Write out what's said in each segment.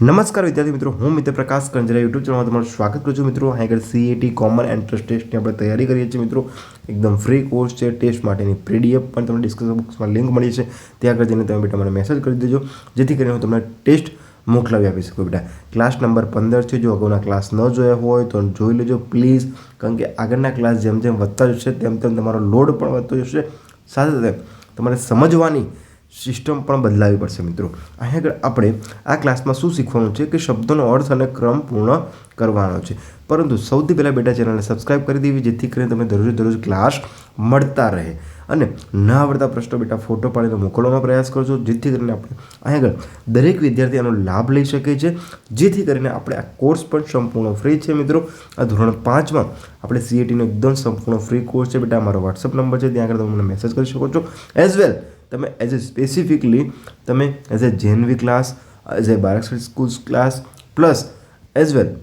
નમસ્કાર વિદ્યાર્થી મિત્રો, હું મિત્ર પ્રકાશ કંજરા યુટ્યુબ ચેનલમાં તમારું સ્વાગત કરું છું. મિત્રો, અહીં આગળ સીએટી કોમન એન્ટ્રન્સ ટેસ્ટની આપણે તૈયારી કરીએ છીએ. મિત્રો, એકદમ ફ્રી કોર્સ છે ટેસ્ટ માટેની. પીડીએફ પણ તમને ડિસ્ક્રિપ્શન બોક્સમાં લિંક મળી છે. ત્યાં આગળ જઈને તમે બેટા મને મેસેજ કરી દેજો. જેથી કરીને હું તમને ટેસ્ટ મોકલાવી આપી શકું બેટા. ક્લાસ નંબર પંદર છે. જો અગાઉના ક્લાસ ન જોયા હોય તો જોઈ લેજો. પ્લીઝ કારણ કે આગળના ક્લાસ જેમ જેમ વધતા જશે, તેમ તેમ તમારો લોડ પણ વધતો જશે. સાથે સાથે તમારે સમજવાની સિસ્ટમ પણ બદલાવી પડશે મિત્રો. અહીં આગળ આપણે આ ક્લાસમાં શું શીખવાનું છે કે શબ્દોનો અર્થ અને ક્રમ પૂર્ણ કરવાનો છે. પરંતુ સૌથી પહેલાં બેટા ચેનલને સબસ્ક્રાઇબ કરી દેવી, જેથી કરીને તમે દરરોજ દરરોજ ક્લાસ મળતા રહે. અને ન આવડતા પ્રશ્નો બેટા ફોટો પાડીને મોકલવાનો પ્રયાસ કરજો, જેથી કરીને આપણે અહીં આગળ દરેક વિદ્યાર્થી આનો લાભ લઈ શકે છે. જેથી કરીને આપણે આ કોર્સ પણ સંપૂર્ણ ફ્રી છે મિત્રો. આ ધોરણ પાંચમાં આપણે સીએટીનો એકદમ સંપૂર્ણ ફ્રી કોર્સ છે બેટા. મારો વોટ્સઅપ નંબર છે, ત્યાં આગળ તમે મને મેસેજ કરી શકો છો. એઝ વેલ તમે એઝ એ સ્પેસિફિકલી તમે as a JNV class as a બારક school class plus as well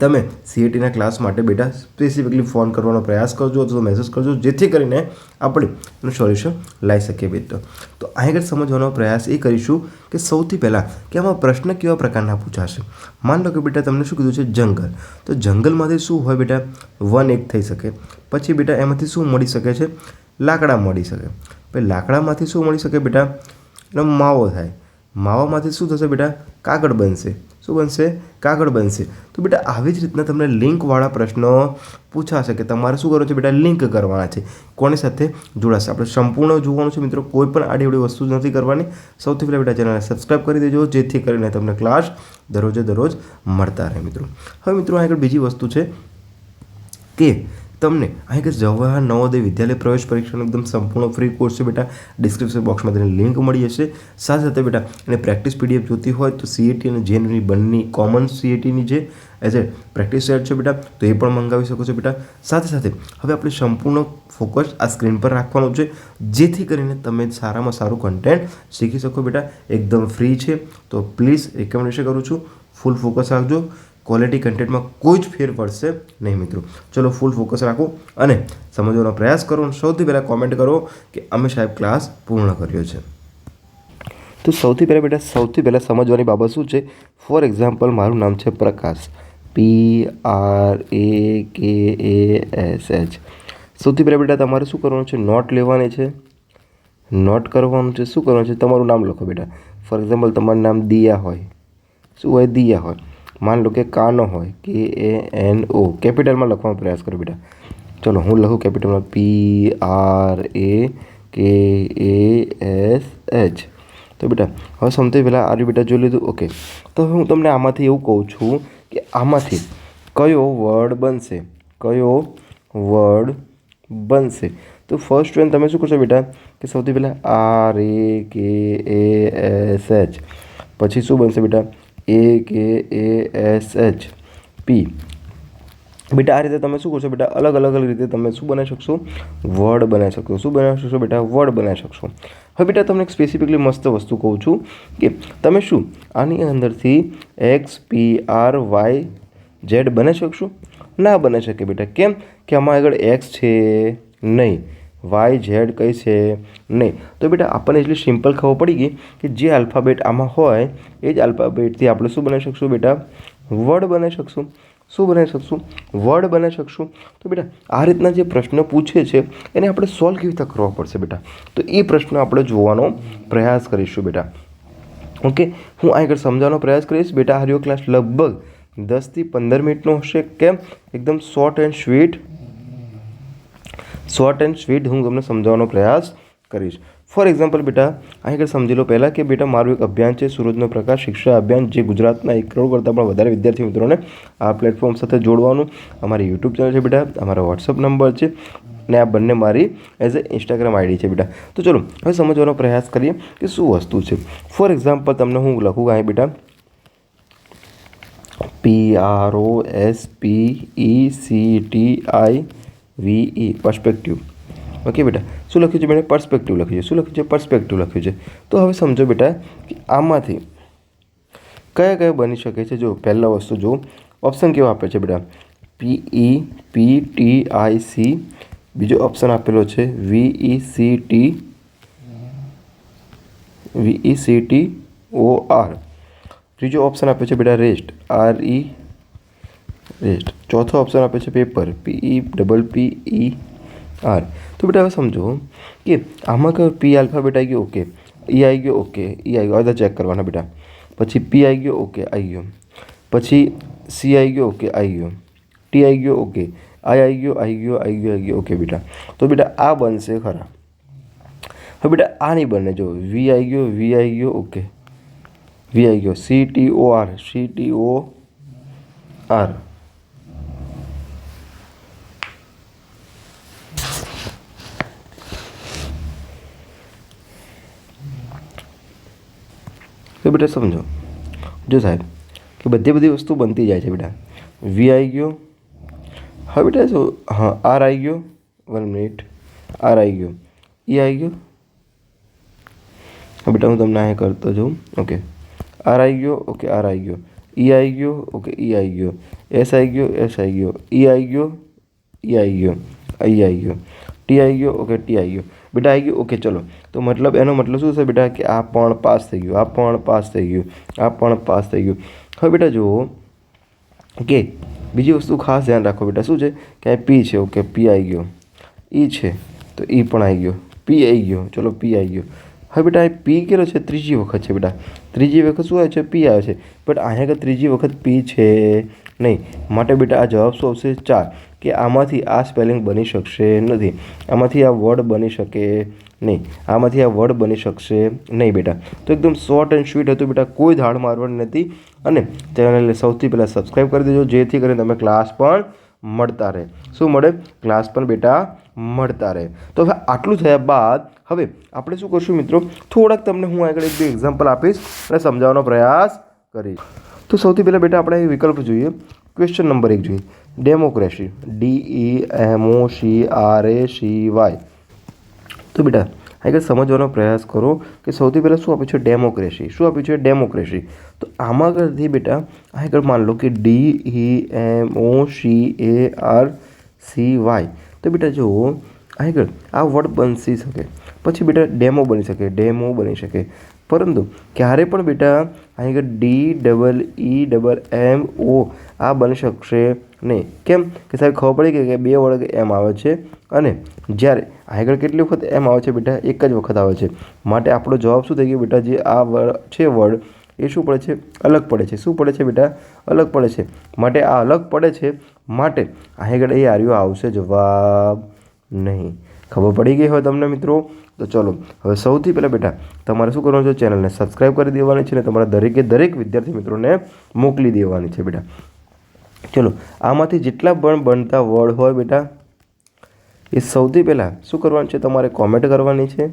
તમે સીએટીના ક્લાસ માટે બેટા સ્પેસિફિકલી ફોન કરવાનો પ્રયાસ કરજો, અથવા મેસેજ કરજો, જેથી કરીને આપણે એનું સોલ્યુશન લાવી શકીએ બેટો. તો અહીં આગળ સમજવાનો પ્રયાસ એ કરીશું કે સૌથી પહેલાં કે આમાં પ્રશ્ન કેવા પ્રકારના પૂછાશે? માન લો કે બેટા તમને શું કીધું છે? જંગલ. તો જંગલમાંથી શું હોય બેટા? વન એક થઈ શકે. પછી બેટા એમાંથી શું મળી શકે છે? લાકડા મળી શકે. પછી લાકડામાંથી શું મળી શકે બેટા? એનો માવો થાય. માવામાંથી શું થશે બેટા? કાગળ બનશે. શું બનશે? કાગળ બનશે. તો બેટા, આવી જ રીતના તમને લિંકવાળા પ્રશ્નો પૂછાશે કે તમારે શું કરવાનું છે બેટા? લિંક કરવાના છે. કોની સાથે જોડાશે? આપણે સંપૂર્ણ જોવાનું છે મિત્રો. કોઈ પણ આડી વસ્તુ નથી કરવાની. સૌથી પહેલાં બેટા ચેનલને સબસ્ક્રાઈબ કરી દેજો, જેથી કરીને તમને ક્લાસ દરરોજે દરરોજ મળતા રહે મિત્રો. હવે મિત્રો આગળ બીજી વસ્તુ છે કે તમને અહીં કે જવાહર નવોદય વિદ્યાલય પ્રવેશ પરીક્ષાનો એકદમ સંપૂર્ણ ફ્રી કોર્સ છે બેટા. ડિસ્ક્રિપ્શન બોક્સમાં તેની લિંક મળી જશે. સાથે સાથે બેટા એને પ્રેક્ટિસ પીડીએફ જોતી હોય તો સીએટી અને જેનની બંને કોમન સીએટીની જે એઝ એ પ્રેક્ટિસ સેટ છે બેટા, તો એ પણ મંગાવી શકો છો બેટા. સાથે સાથે હવે આપણે સંપૂર્ણ ફોકસ આ સ્ક્રીન પર રાખવાનું છે, જેથી કરીને તમે સારામાં સારું કન્ટેન્ટ શીખી શકો બેટા. એકદમ ફ્રી છે. તો પ્લીઝ રિકમેન્ડેશન કરું છું. ફૂલ ફોકસ રાખજો. ક્વોલિટી કન્ટેન્ટમાં કોઈ જ ફેર પડશે નહીં મિત્રો. ચલો ફૂલ ફોકસ રાખો અને સમજવાનો પ્રયાસ કરો સૌથી પહેલાં કોમેન્ટ કરો કે અમે સાહેબ ક્લાસ પૂર્ણ કર્યો છે. તો સૌથી પહેલાં બેટા, સૌથી પહેલાં સમજવાની બાબત શું છે? ફોર એક્ઝામ્પલ મારું નામ છે પ્રકાશ. પી આર એ કે એ એસ એચ સૌથી પહેલાં બેટા, તમારે શું કરવાનું છે? નોટ લેવાની છે. નોટ કરવાનું છે. શું કરવાનું છે? તમારું નામ લખો બેટા. ફોર એક્ઝામ્પલ તમારું નામ દિયા હોય. શું હોય? દિયા હોય. માન લો કે કાનો હોય, કે એ એન ઓ, કેપિટલમાં લખવાનો પ્રયાસ કરો બેટા. ચલો, હું લખું કેપિટલમાં પી આર એ કે એ એસ એચ. તો બેટા, હવે સૌથી પહેલાં આર્યું બેટા જોઈ લીધું, ઓકે. તો હું તમને આમાંથી એવું કહું છું કે આમાંથી કયો વર્ડ બનશે? કયો વર્ડ બનશે? તો ફર્સ્ટ વેન તમે શું કરશો બેટા? કે સૌથી પહેલાં આર એ કે એ એસ એચ. પછી શું બનશે બેટા? એ કે એ એસ એચ પી બેટા, આ રીતે તમે શું કરશો બેટા? અલગ અલગ અલગ રીતે તમે શું બનાવી શકશો? વર્ડ બનાવી શકશો. શું બનાવી શકશો બેટા? વર્ડ બનાવી શકશો. હવે બેટા, તમને એક સ્પેસિફિકલી મસ્ત વસ્તુ કહું છું કે તમે શું આની અંદરથી X P R Y Z બનાવી શકશો? ના બની શકે બેટા. કેમ? કે આમાં આગળ એક્સ છે નહીં. વાય ઝેડ કઈ છે નહીં. તો બેટા, આપણને એટલી સિમ્પલ ખબર પડી ગઈ કે જે આલ્ફાબેટ આમાં હોય, એ જ આલ્ફાબેટથી આપણે શું બનાવી શકશું બેટા? વર્ડ બનાવી શકશું. શું બનાવી શકશું? વર્ડ બનાવી શકશું. તો બેટા, આ રીતના જે પ્રશ્ન પૂછે છે, એને આપણે સોલ્વ કેવી રીતે કરવા પડશે બેટા? તો એ પ્રશ્ન આપણે જોવાનો પ્રયાસ કરીશું બેટા. ઓકે? હું આગળ સમજાવવાનો પ્રયાસ કરીશ. બેટા હાર્યો ક્લાસ લગભગ દસથી પંદર મિનિટનો હશે. કેમ? એકદમ short and sweet short and sweet હું તમને સમજાવવાનો પ્રયાસ કરીશ. ફોર એક્ઝામ્પલ બેટા અહીં આગળ સમજી લો પહેલાં કે બેટા, મારું એક અભિયાન છે સુરજનો પ્રકાશ શિક્ષા અભિયાન, જે ગુજરાતના એક કરોડ કરતાં પણ વધારે વિદ્યાર્થી મિત્રોને આ પ્લેટફોર્મ સાથે જોડવાનું. અમારી યુટ્યુબ ચેનલ છે બેટા, અમારો વોટ્સઅપ નંબર છે ને આ બંને મારી એઝ એ ઇન્સ્ટાગ્રામ આઈડી છે બેટા. તો ચલો, હવે સમજવાનો પ્રયાસ કરીએ કે શું વસ્તુ છે. ફોર એક્ઝામ્પલ તમને હું લખું અહીં બેટા P R O S P E C T I V E perspective okay બેટા શું લખ્યું છે મેં પર્સ્પેક્ટિવ લખ્યું છે. શું લખ્યું છે? પર્સ્પેક્ટિવ લખ્યું છે. તો હવે સમજો બેટા કે આમાંથી કયા કયા બની શકે છે? જો, પહેલા વસ્તુ જો ઓપ્શન કેવો આપે છે બેટા? P E P T I C બીજો ઓપ્શન આપેલો છે V E C T V E C T O R ત્રીજો ઓપ્શન આપ્યો છે બેટા રેસ્ટ આર ઈ રેસ્ટ ચોથો ઓપ્શન આપ્યો છે paper P E double P E R તો બેટા હવે સમજો કે આમાં કયો પી આલ્ફાબેટ આવી ગયો ઓકે ઈ આવી ગયો ઓકે ઈ આવી ગયો આ બધા ચેક કરવાના બેટા પછી પી આવી ગયો ઓકે આવી ગયો પછી સી આવી ગયો ઓકે આવી ગયો ટી આવી ગયો ઓકે આઈ આવી ગયો આવી ગયો આવી ગયો આવી ગયો ઓકે બેટા તો બેટા આ બનશે ખરા હવે બેટા આ નહીં બને જો વી આવી ગયો વી આવી ગયો ઓકે વી આવી ગયો C T O R C T O R તો બેટા સમજો જો સાહેબ કે બધી બધી વસ્તુ બનતી જાય છે બેટા વી આવી ગયો હવે બેટા જો હા આર આવી ગયો વન મિનિટ આર આવી ગયો ઈ આવી ગયો હવે બેટા હું તમને અહીં કરતો જાઉં ઓકે આર આવી ગયો ઓકે આર આવી ગયો ઈ આવી ગયો ઓકે ઈ આવી ગયો એસ આવી ગયો એસ આવી ગયો ઈ આવી ગયો ઈ આવી ગયો આઈ આવી ગયો ટી આવી ગયો ઓકે ટી આવી ગયો બેટા આવી ગયું ઓકે ચલો તો મતલબ એનો મતલબ શું છે બેટા કે આ પણ પાસ થઈ ગયું આ પણ પાસ થઈ ગયું આ પણ પાસ થઈ ગયું હવે બેટા જુઓ કે બીજી વસ્તુ ખાસ ધ્યાન રાખો બેટા શું છે કે આ પી છે ઓકે પી આવી ગયો ઈ છે તો ઈ પણ આવી ગયો પી આવી ગયો ચલો પી આવી ગયો હવે બેટા આ પી કેટલો છે ત્રીજી વખત છે બેટા ત્રીજી વખત શું આવે છે પી આવે છે બટ અહીંયા આગળ ત્રીજી વખત પી છે નહીં માટે બેટા આ જવાબ શું આવશે ચાર કે આમાંથી આ સ્પેલિંગ બની શકશે નથી. આમાંથી આ વર્ડ બની શકે નહીં. આમાંથી આ વર્ડ બની શકશે નહીં બેટા. તો એકદમ શોર્ટ એન્ડ સ્વીટ હતું બેટા. કોઈ ધાડ મારવાની નથી. અને ચેનલને સૌથી પહેલાં સબસ્ક્રાઈબ કરી દેજો, જેથી કરીને તમે ક્લાસ પણ મળતા રહે. શું મળે? ક્લાસ પણ બેટા મળતા રહે. તો હવે આટલું થયા બાદ હવે આપણે શું કરશું મિત્રો? થોડાક તમને હું આગળ એક બે એક્ઝામ્પલ આપીશ અને સમજાવવાનો પ્રયાસ કરીશ. તો સૌથી પહેલાં બેટા આપણે વિકલ્પ જોઈએ. ક્વેશ્ચન નંબર એક જોઈએ democracy D E M O C R A C Y તો બેટા આગળ સમજવાનો પ્રયાસ કરો કે સૌથી પહેલાં શું આપ્યું છે ડેમોક્રેસી શું આપ્યું છે ડેમોક્રેસી તો આમાં આગળથી બેટા આગળ માન લો કે D E M O C A R C Y તો બેટા જુઓ આગળ આ વર્ડ બનશી શકે પછી બેટા ડેમો બની શકે ડેમો બની શકે પરંતુ ક્યારે પણ બેટા અહીં આગળ D double E double M O આ બની શકશે નહીં. કેમ કે સાહેબ ખબર પડી કે બે વળગ એમ આવે છે અને જ્યારે આગળ કેટલી વખત એમ આવે છે બેટા, એક જ વખત આવે છે. માટે આપણો જવાબ શું થઈ ગયો બેટા? જે આ વર્ડ છે વર્ડ એ શું પડે છે? અલગ પડે છે. શું પડે છે બેટા? અલગ પડે છે. માટે આ અલગ પડે છે. માટે આગળ એ આર્યો આવશે જવાબ નહીં. ખબર પડી ગઈ હોય તમને મિત્રો? તો ચલો, હવે સૌથી પહેલાં બેટા, તમારે શું કરવાનું છે? ચેનલને સબસ્ક્રાઈબ કરી દેવાની છે અને તમારા દરેકે દરેક વિદ્યાર્થી મિત્રોને મોકલી દેવાની છે બેટા. ચલો, આમાંથી જેટલા પણ બનતા વર્ડ હોય બેટા, એ સૌથી પહેલાં શું કરવાનું છે? તમારે કોમેન્ટ કરવાની છે.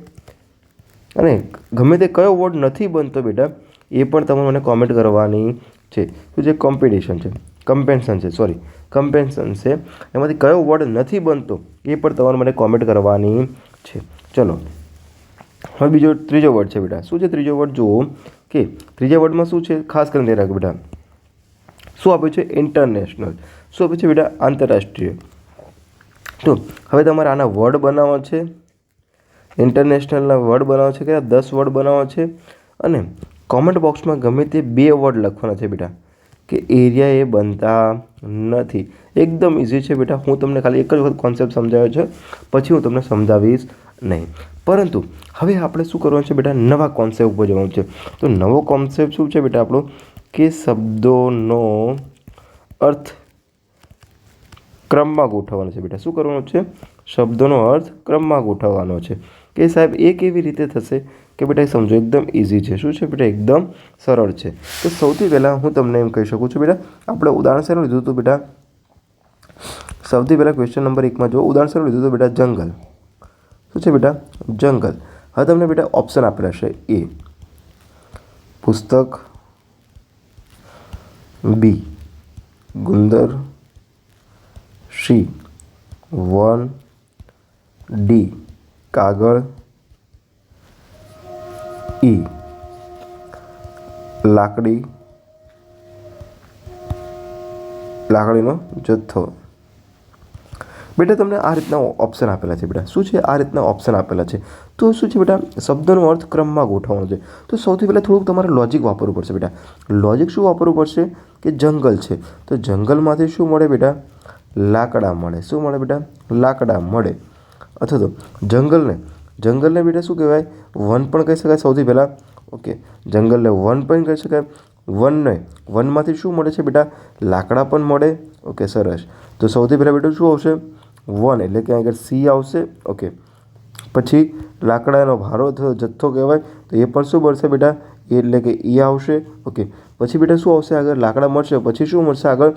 અને ગમે તે કયો વર્ડ નથી બનતો બેટા, એ પણ તમે મને કોમેન્ટ કરવાની છે. તો જે કોમ્પિટિશન છે કમ્પેન્સન છે સોરી કમ્પેન્સન છે. એમાંથી કયો વર્ડ નથી બનતો એ પણ તમારે મને કોમેન્ટ કરવાની છે. ચલો, હવે બીજો, ત્રીજો વર્ડ છે બેટા. શું છે ત્રીજો વર્ડ જુઓ કે ત્રીજા વર્ડમાં શું છે? ખાસ કરીને રાખો બેટા. શું આપ્યું છે? ઇન્ટરનેશનલ શું આપ્યું છે બેટા? આંતરરાષ્ટ્રીય. તો હવે તમારે આના વર્ડ બનાવવા છે. ઇન્ટરનેશનલના વર્ડ બનાવવા છે. કે દસ વર્ડ બનાવવા છે. અને કોમેન્ટ બોક્સમાં ગમે તે બે વર્ડ લખવાના છે બેટા. કે એરિયા એ બનતા નથી. એકદમ ઇઝી છે બેટા. હું તમને ખાલી એક જ વખત કોન્સેપ્ટ સમજાવ્યો છે. પછી હું તમને સમજાવીશ નહીં. પરંતુ હવે આપણે શું કરવાનું છે બેટા? નવા કોન્સેપ્ટ ઉપર જવાનું છે. તો નવો કોન્સેપ્ટ શું છે બેટા આપણો? કે શબ્દોનો અર્થ ક્રમમાં ગોઠવવાનો છે બેટા. શું કરવાનું છે? શબ્દોનો અર્થ ક્રમમાં ગોઠવવાનો છે. કે સાહેબ, એ કેવી રીતે થશે? કે બેટા સમજો, એકદમ ઇઝી છે. શું છે બેટા? એકદમ સરળ છે. તો સૌથી પહેલાં હું તમને એમ કહી શકું છું, બેટા, આપણે ઉદાહરણ શેનું લીધું હતું બેટા? સૌથી પહેલાં ક્વેશ્ચન નંબર એકમાં જો ઉદાહરણ શેનું લીધું હતું બેટા? જંગલ. શું છે બેટા? જંગલ. હવે તમને બેટા ઓપ્શન આપેલા છે એ પુસ્તક. બી ગુંદર. C one. ડી કાગળ ઈ. લાકડી. લાકડીનો જથ્થો. બેટા, તમને આ રીતના ઓપ્શન આપેલા છે બેટા. શું છે આ રીતના ઓપ્શન આપેલા છે? તો શું છે બેટા? શબ્દનો અર્થ ક્રમમાં ગોઠવવાનો છે. તો સૌથી પહેલાં થોડુંક તમારે લોજિક વાપરવું પડશે બેટા. લોજિક શું વાપરવું પડશે? કે જંગલ છે. તો જંગલમાંથી શું મળે બેટા? લાકડા મળે. શું મળે બેટા? લાકડા મળે. અથવા તો જંગલને જંગલને બેટા શું કહેવાય? વન પણ કહી શકાય સૌથી પહેલાં. ઓકે, જંગલને વન પણ કહી શકાય. વનને, વનમાંથી શું મળે છે બેટા? લાકડા પણ મળે. ઓકે, સરસ. તો સૌથી પહેલાં બેટા શું આવશે? વન, એટલે કે આગળ સી આવશે. ઓકે, પછી લાકડાનો ભારો જથ્થો કહેવાય. તો એ પણ શું મળશે બેટા? એટલે કે એ આવશે. ઓકે, પછી બેટા શું આવશે આગળ? લાકડા મળશે. પછી શું મળશે આગળ?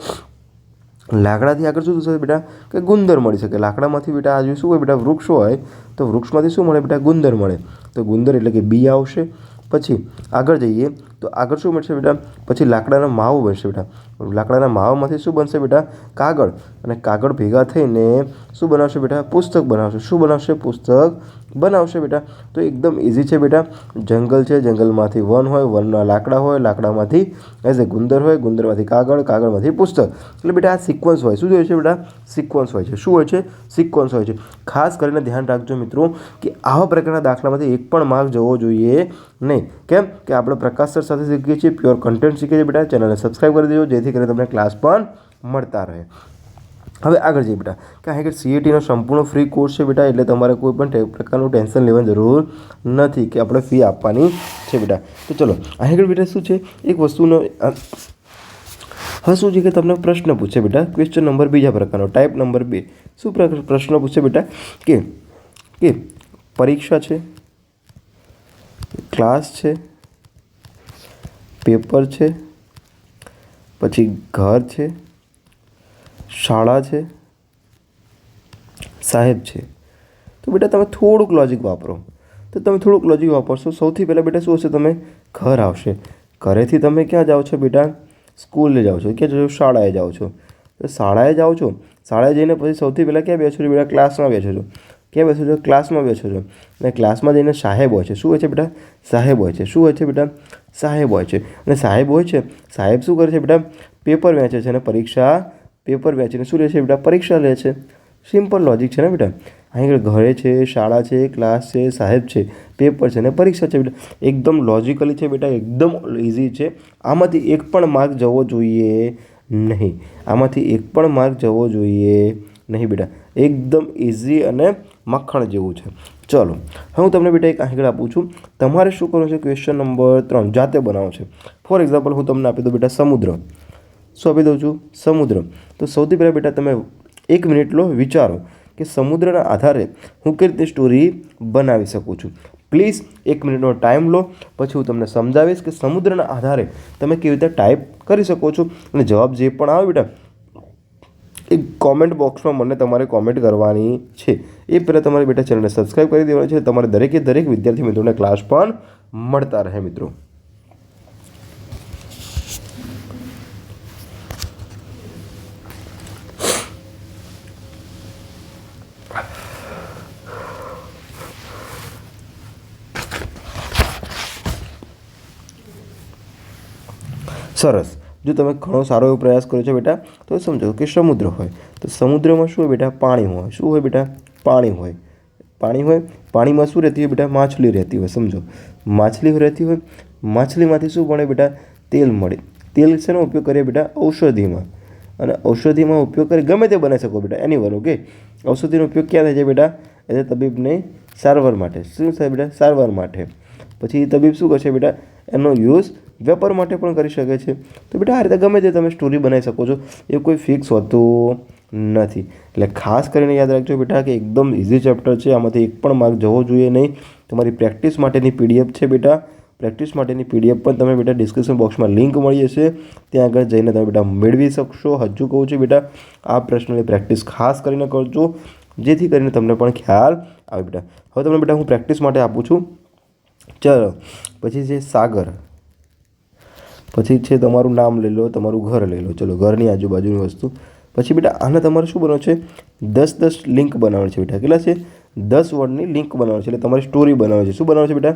લાકડાથી આગળ શું થશે બેટા? કે ગુંદર મળી શકે. લાકડામાંથી બેટા આજે શું હોય? બેટા વૃક્ષ હોય, તો વૃક્ષમાંથી શું મળે બેટા? ગુંદર મળે. તો ગુંદર એટલે કે બી આવશે. પછી આગળ જઈએ, તો આગળ શું મળશે બેટા? પછી લાકડાના માવો બનશે બેટા. લાકડાના માવામાંથી શું બનશે બેટા? કાગળ. અને કાગળ ભેગા થઈને શું બનાવશે બેટા? પુસ્તક બનાવશે. શું બનાવશે? પુસ્તક બનાવશે બેટા. તો એકદમ ઇઝી છે બેટા. જંગલ છે, જંગલમાંથી વન હોય, વનના લાકડા હોય, લાકડામાંથી એઝ એ ગુંદર હોય, ગુંદરમાંથી કાગળ, કાગળમાંથી પુસ્તક. એટલે બેટા આ સિક્વન્સ હોય. શું હોય છે બેટા? સિક્વન્સ હોય છે. શું હોય છે? સિક્વન્સ હોય છે. ખાસ કરીને ધ્યાન રાખજો મિત્રો કે આવા પ્રકારના દાખલામાંથી એક પણ માર્ક જવો જોઈએ નહીં. કેમ? કે આપણે પ્રકાશ સર સાથે શીખીએ છીએ પ્યોર કન્ટેન્ટ શીખીએ છીએ બેટા. ચેનલને સબસ્ક્રાઈબ કરી દેજો, જેથી કરીને તમને ક્લાસ પણ મળતા રહે. હવે આગળ જઈએ બેટા. કે આગળ સીએટીનો સંપૂર્ણ ફ્રી કોર્સ છે બેટા, એટલે તમારે કોઈ પણ પ્રકારનું ટેન્શન લેવાની જરૂર નથી કે આપણે ફી આપવાની છે બેટા. તો ચલો આગળ બેટા શું છે? એક વસ્તુનો હવે શું છે કે તમને પ્રશ્ન પૂછે બેટા? ક્વેશ્ચન નંબર બીજા પ્રકારનો ટાઈપ નંબર બે. શું પ્ર- પ્રશ્ન પૂછે બેટા? કે કે પરીક્ષા છે? ક્લાસ છે? પેપર છે? પછી ઘર છે? શાળા છે, સાહેબ છે. તો બેટા તમે થોડુંક લોજિક વાપરો. તો તમે થોડુંક લોજિક વાપરશો. સૌથી પહેલાં બેટા શું હશે? તમે ઘર આવશે. ઘરેથી તમે ક્યાં જાઓ છો બેટા? સ્કૂલે જાઓ છો. ક્યાં જાઓ શાળાએ જાઓ છો. તો શાળાએ જાઓ છો? શાળાએ જઈને પછી સૌથી પહેલાં ક્યાં બેસો છો બેટા? ક્લાસમાં બેસો છો. ક્યાં બેસો છો? ક્લાસમાં બેસો છો. અને ક્લાસમાં જઈને સાહેબ હોય છે. શું હોય છે બેટા? સાહેબ હોય છે. શું હોય છે બેટા? સાહેબ હોય છે. અને સાહેબ હોય છે. સાહેબ શું કરે છે બેટા? પેપર વેચે છે અને પરીક્ષા પેપર વેચીને શું લે છે બેટા? પરીક્ષા લે છે. સિમ્પલ લોજિક છે ને બેટા? અહીં આગળ ઘરે છે, શાળા છે ક્લાસ છે, સાહેબ છે પેપર છે ને પરીક્ષા છે બેટા. એકદમ લોજિકલી છે બેટા, એકદમ ઇઝી છે. આમાંથી એક પણ માર્ક જવો જોઈએ નહીં. આમાંથી એક પણ માર્ક જવો જોઈએ નહીં બેટા. એકદમ ઇઝી અને મક્ખણ જેવું છે. ચલો, હવે હું તમને બેટા એક આગળ આપું છું. તમારે શું કરવું છે? ક્વેશ્ચન નંબર ત્રણ જાતે બનાવો છે. ફોર એક્ઝામ્પલ હું તમને આપી દઉં બેટા સમુદ્ર. આપી દઉં છું સમુદ્ર. તો સૌથી પહેલાં બેટા તમે એક મિનિટ લો, વિચારો કે સમુદ્રના આધારે હું કઈ રીતે સ્ટોરી બનાવી શકું છું. પ્લીઝ એક મિનિટનો ટાઈમ લો, પછી હું તમને સમજાવીશ કે સમુદ્રના આધારે તમે કેવી રીતે ટાઈપ કરી શકો છો. અને જવાબ જે પણ આવે બેટા, એ કોમેન્ટ બોક્સમાં મને તમારે કોમેન્ટ કરવાની છે. એ પહેલાં તમારે બેટા ચેનલને સબસ્ક્રાઈબ કરી દેવાની છે. તમારે દરેકે દરેક વિદ્યાર્થી મિત્રોને ક્લાસ પણ મળતા રહે મિત્રો. સરસ. જો તમે ઘણો સારો એવો પ્રયાસ કર્યો છો બેટા, તો સમજો કે સમુદ્ર હોય. તો સમુદ્રમાં શું હોય બેટા? પાણી હોય. શું હોય બેટા? પાણી હોય. પાણી હોય. પાણીમાં શું રહેતી હોય બેટા? માછલી રહેતી હોય. સમજો. માછલી રહેતી હોય. માછલીમાંથી શું મળે બેટા? તેલ મળે. તેલ શેનો ઉપયોગ કરીએ બેટા? ઔષધિમાં. અને ઔષધિમાં ઉપયોગ કરી ગમે તે બનાવી શકો બેટા એની વાર ઓકે ઔષધિનો ઉપયોગ ક્યાં થાય છે બેટા? એટલે તબીબને સારવાર માટે. શું થાય બેટા? સારવાર માટે. પછી તબીબ શું કરશે બેટા? એનો યુઝ વેપાર માટે પણ કરી શકે છે. તો બેટા, આ રીતે ગમે તે તમે સ્ટોરી બનાવી શકો છો. એ કોઈ ફિક્સ હોતું નથી. એટલે ખાસ કરીને યાદ રાખજો બેટા કે એકદમ ઇઝી ચેપ્ટર છે. આમાંથી એક પણ માર્ક જવો જોઈએ નહીં. તમારી પ્રેક્ટિસ માટેની પીડીએફ છે બેટા. પ્રેક્ટિસ માટેની પીડીએફ પણ તમે બેટા ડિસ્ક્રિપ્શન બોક્સમાં લિંક મળી હશે ત્યાં આગળ જઈને તમે બેટા મેળવી શકશો. હજુ કહું છું બેટા, આ પ્રશ્નની પ્રેક્ટિસ ખાસ કરીને કરજો. જેથી કરીને તમને પણ ખ્યાલ આવે બેટા. હવે તમને બેટા હું પ્રેક્ટિસ માટે આપું છું. ચલો, પછી છે સાગર. પછી છે તમારું નામ લઈ લો, તમારું ઘર લઈ લો. ચલો, ઘરની આજુબાજુની વસ્તુ. પછી બેટા, આને તમારે શું બનાવવાનું છે? દસ દસ લિંક બનાવવાની છે બેટા. કેટલા છે? દસ વર્ડની લિંક બનાવવાની છે. એટલે તમારે સ્ટોરી બનાવવાની છે. શું બનાવવાની છે બેટા?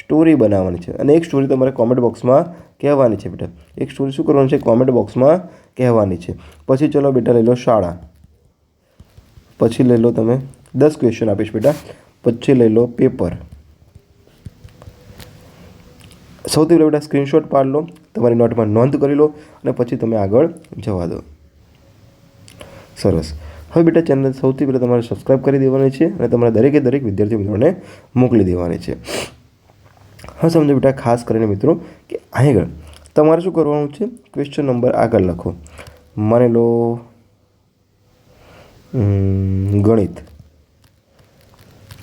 સ્ટોરી બનાવવાની છે. અને એક સ્ટોરી તમારે કોમેન્ટ બોક્સમાં કહેવાની છે બેટા. એક સ્ટોરી શું કરવાની છે? કોમેન્ટ બોક્સમાં કહેવાની છે. પછી ચલો બેટા લઈ લો શાળા. પછી લઈ લો તમે દસ ક્વેશ્ચન આપીશ બેટા. પછી લઈ લો પેપર સૌથી પહેલાં બેટા સ્ક્રીનશોટ પાડી લો, તમારી નોટમાં નોંધ કરી લો અને પછી તમે આગળ જવા દો. સરસ. હવે બેટા ચેનલ સૌથી પહેલાં તમારે સબસ્ક્રાઈબ કરી દેવાની છે અને તમારા દરેકે દરેક વિદ્યાર્થી મિત્રોને મોકલી દેવાની છે. હા સમજો બેટા, ખાસ કરીને મિત્રો, કે આગળ તમારે શું કરવાનું છે? ક્વેશ્ચન નંબર આગળ લખો. માની લો ગણિત.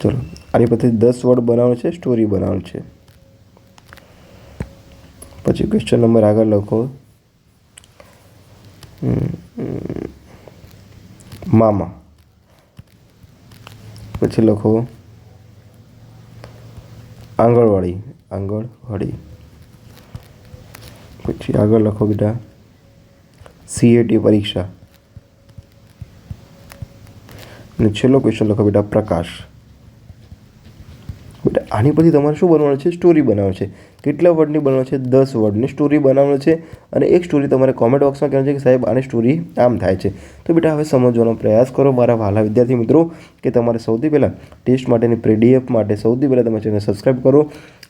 ચલો, આની પછી દસ વર્ડ બનાવવાનું છે સ્ટોરી બનાવવાનું છે. પછી ક્વેશ્ચન નંબર આગળ લખો અમ, અમ, મામા પછી લખો આંગણવાડી આંગણવાડી પછી આગળ લખો બેટા સીએટી પરીક્ષા અને છેલ્લો ક્વેશ્ચન લખો બેટા પ્રકાશ બેટા આની પછી તમારે શું બનવાનું છે? સ્ટોરી બનાવવાનું છે. કેટલા વર્ડની બનાવવાની છે? દસ વર્ડની સ્ટોરી બનાવવાની છે અને એક સ્ટોરી તમારે કોમેન્ટ બોક્સમાં કહેવાનું છે કે સાહેબ, આની સ્ટોરી આમ થાય છે. તો બેટા હવે સમજવાનો પ્રયાસ કરો મારા વહાલા વિદ્યાર્થી મિત્રો, કે તમારે સૌથી પહેલાં ટેસ્ટ માટેની પીડીએફ માટે સૌથી પહેલાં તમે ચેનલ સબસ્ક્રાઈબ કરો.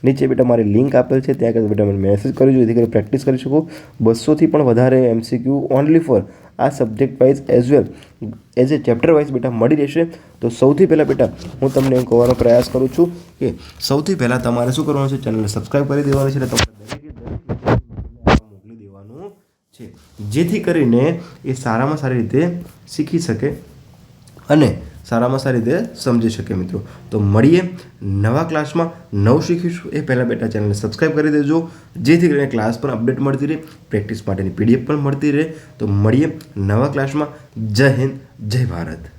નીચે બેટા મારી લિંક આપેલ છે, ત્યાં આગળ બેટા મને મેસેજ કરજો જેથી કરી પ્રેક્ટિસ કરી શકો. બસોથી પણ વધારે એમસીક્યુ ઓનલી ફોર આ subject wise as well as a chapter wise બેટા મળી રહેશે. તો સૌથી પહેલાં બેટા હું તમને એમ કહેવાનો પ્રયાસ કરું છું કે સૌથી પહેલાં તમારે શું કરવાનું છે? ચેનલને સબસ્ક્રાઈબ કરી દેવાની છે અને તમારે દરેકે મોકલી દેવાનું છે. જેથી કરીને એ સારામાં સારી રીતે શીખી શકે અને સારામાં સારી રીતે સમજી શકે મિત્રો. તો મળીએ નવા ક્લાસમાં. નવું શીખીશું એ પહેલાં બેટા ચેનલને સબસ્ક્રાઈબ કરી દેજો. જેથી કરીને ક્લાસ પર અપડેટ મળતી રહે. પ્રેક્ટિસ માટેની પીડીએફ પણ મળતી રહે. તો મળીએ નવા ક્લાસમાં. જય હિન્દ, જય ભારત.